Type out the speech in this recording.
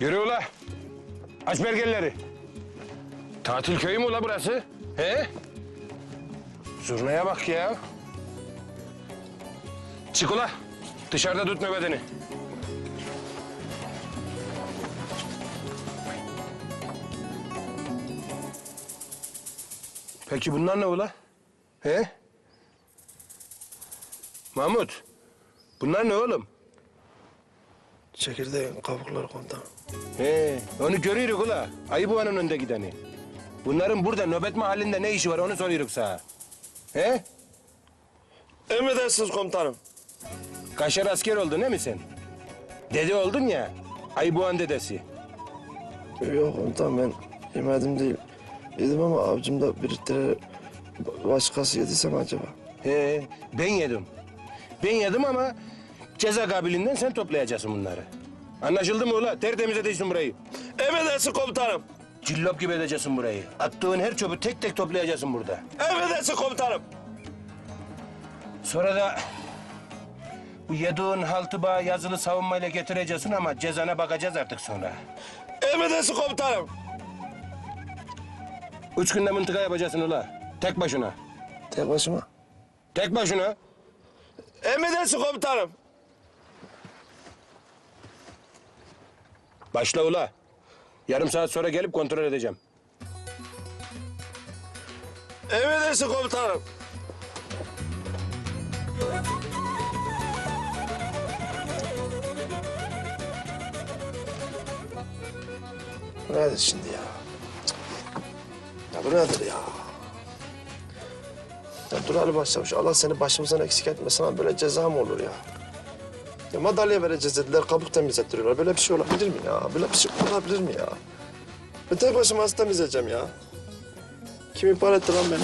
Yürü ula. Aç belgeleri. Tatil köyü mü ula burası? He? Zurnaya bak ya. Çık ula. Dışarıda tut nöbetini. Peki bunlar ne ula? He? Mahmut. Bunlar ne oğlum? Çekirdeğin kabukları komutanım. He, onu görüyoruz ula. Ayı buğanın önünde gideni. Bunların burada nöbet mahallinde ne işi var onu soruyoruz sana. He? Emredersiniz komutanım. Kaşar asker oldun değil mi sen? Dede oldun ya. Ayı buğan dedesi. Yok komutanım ben yemedim değil. Yedim ama avcımda biriktirerek başkası yediyse mi acaba? He, ben yedim. Ben yedim ama ceza kabiliğinden sen toplayacaksın bunları. Anlaşıldı mı ula? Tertemiz edeceksin burayı. Emredersin komutanım. Cillop gibi edeceksin burayı. Attığın her çöpü tek tek toplayacaksın burada. Emredersin komutanım. Sonra da bu yediğin haltı bağ yazılı savunmayla getireceksin ama cezana bakacağız artık sonra. Emredersin komutanım. Üç günde mıntıka yapacaksın ula. Tek başına. Tek başıma. Tek başına. Emredersin komutanım. Başla ula. Yarım saat sonra gelip kontrol edeceğim. Emredersin komutanım. Bu nedir şimdi ya? Ya bu nedir ya? Ya dur Ali Allah seni başımızdan eksik etmesin ama böyle ceza mı olur ya? Ya madalya vereceğiz dediler, kabuk temizlettiriyorlar. Böyle bir şey olabilir mi ya? Böyle bir şey olabilir mi ya? Ben tek başıma temizleyeceğim ya? Kim ihbar etti lan beni?